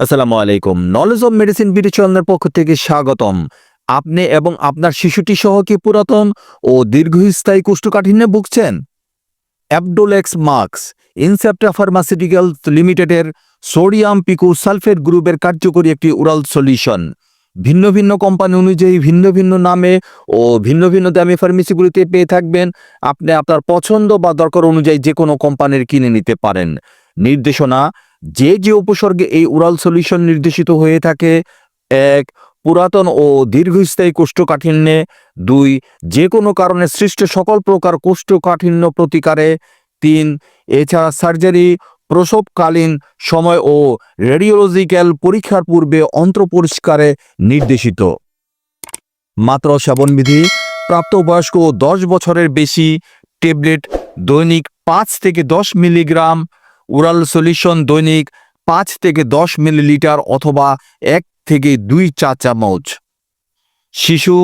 আসসালামু আলাইকুম knowledge of medicine BD চ্যানেলের পক্ষ থেকে স্বাগতম। আপনি এবং আপনার শিশুটি সহ কি পুরাতন ও দীর্ঘস্থায়ী কোষ্ঠকাঠিন্যে ভুগছেন? অ্যাবডোলেক্স মার্কস ইনসেপ্টা ফার্মাসিউটিক্যালস লিমিটেডের সোডিয়াম পিকু সালফেট গ্রুপের কার্যকরী একটি উরাল সলিউশন ভিন্ন ভিন্ন কোম্পানি অনুযায়ী ভিন্ন ভিন্ন নামে ও ভিন্ন ভিন্ন দামি ফার্মেসিগুলিতে পেয়ে থাকবেন। আপনি আপনার পছন্দ বা দরকার অনুযায়ী যে কোনো কোম্পানির কিনে নিতে পারেন। নির্দেশনা, যে যে উপসর্গে এই উরাল সলিউশন নির্দেশিত হয়ে থাকে, এক, পুরাতন ও দীর্ঘস্থায়ী কোষ্ঠকাঠিন্যে, দুই, যে কোনো কারণে সৃষ্ট সকল প্রকার কোষ্ঠকাঠিন্য প্রতিকারে, তিন, এছাড়া সার্জারি, প্রসবকালীন সময় ও রেডিওলজিক্যাল পরীক্ষার পূর্বে অন্ত্র পরিষ্কারে নির্দেশিত। মাত্র সেবনবিধি, প্রাপ্তবয়স্ক দশ বছরের বেশি, ট্যাবলেট দৈনিক পাঁচ থেকে দশ মিলিগ্রাম উরাল সলিউশন দৈনিক পাঁচ থেকে দশ মিলিলিটার অথবা এক থেকে দুই চা চামচ। শিশু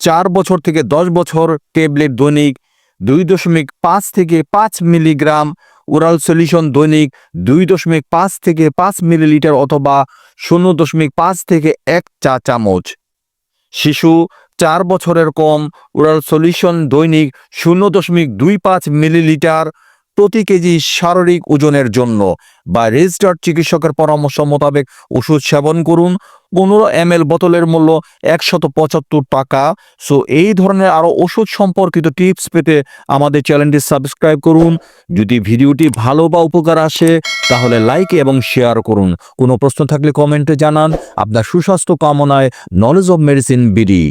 চার বছর থেকে দশ বছর ট্যাবলেট দৈনিক দুই দশমিক পাঁচ থেকে পাঁচ মিলিগ্রাম উরাল সলিউশন দৈনিক দুই দশমিক পাঁচ থেকে পাঁচ মিলিলিটার অথবা শূন্য দশমিক পাঁচ থেকে এক চা চামচ। শিশু চার বছরের কম ওরাল সলিউশন দৈনিক শূন্য দশমিক দুই পাঁচ মিলিলিটার প্রতি কেজি শারীরিক ওজনের জন্য বা রেজিস্টার্ড চিকিৎসকের পরামর্শ মোতাবেক ওষুধ সেবন করুন। পনেরো এম বোতলের মূল্য একশত পঁচাত্তর টাকা। সো, এই ধরনের আরও ওষুধ সম্পর্কিত টিপস পেতে আমাদের চ্যানেলটি সাবস্ক্রাইব করুন। যদি ভিডিওটি ভালো বা উপকার আসে, তাহলে লাইক এবং শেয়ার করুন। কোনো প্রশ্ন থাকলে কমেন্টে জানান। আপনার সুস্বাস্থ্য কামনায় নলেজ অব মেডিসিন বিডি